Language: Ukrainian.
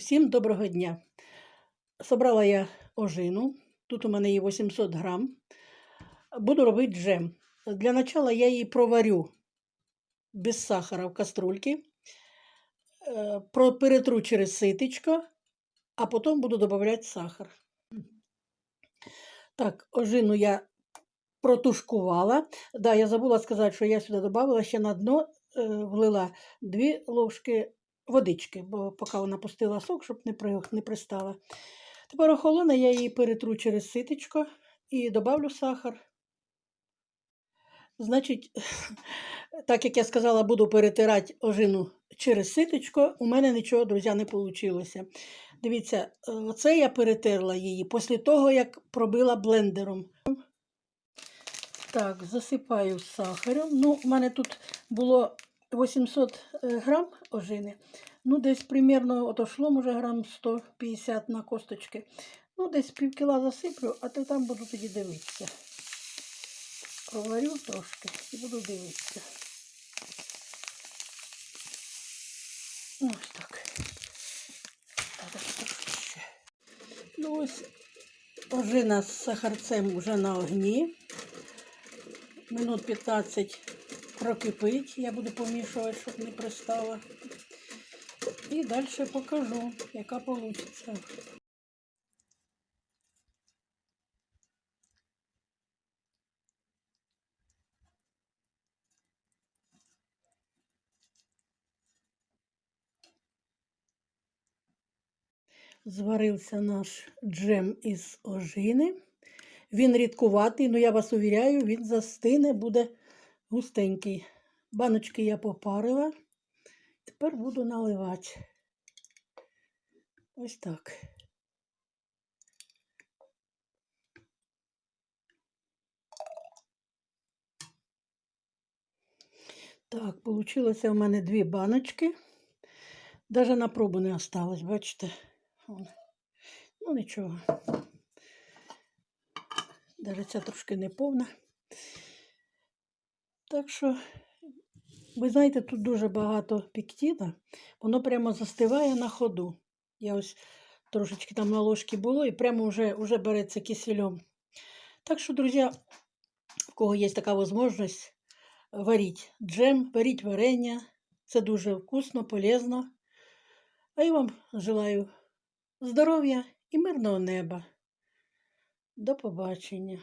Всім доброго дня. Собрала я ожину. Тут у мене її 800 грам. Буду робити джем. Для начала я її проварю без сахара в каструльці. Е, Перетру через ситечко, а потім буду додавати сахар. Так, ожину я протушкувала. Да, я забула сказати, що я сюди додала ще на дно е, влила 2 ложки водички, бо поки вона пустила сок, щоб не, при, не пристала. Тепер охолоне, я її перетру через ситечко і додавлю сахар. Значить, так як я сказала, буду перетирати ожину через ситечко, у мене нічого, друзі, не вийшло. Дивіться, оце я перетерла її після того, як пробила блендером. Так, засипаю сахаром. Ну, у мене тут було 800 е, грам ожини. Ну, десь примерно отошло, може, грам 150 на косточки. Ну, десь пів кіла засиплю, а то там буду тоді дивитися. Проварю трошки і буду дивитися. Ось так. Ну, ось ожина з сахарцем вже на огні. Минут 15 прокипить. Я буду помішувати, щоб не пристала. І далі покажу, яка вийде. Зварився наш джем із ожини. Він рідкуватий, але я вас увіряю, він застине, буде густенький. Баночки я попарила. Тепер буду наливати. Ось так. Так, получилося в мене дві баночки. Даже на пробу не осталось, бачите? Ну, нічого. Даже ця трошки не повна. Так що, ви знаєте, тут дуже багато піктіна. Воно прямо застиває на ходу. Я ось трошечки там на ложці було і прямо вже, вже береться кисельом. Так що, друзі, в кого є така можливість, варіть джем, варіть варення. Це дуже вкусно, полезно. А я вам желаю здоров'я і мирного неба. До побачення.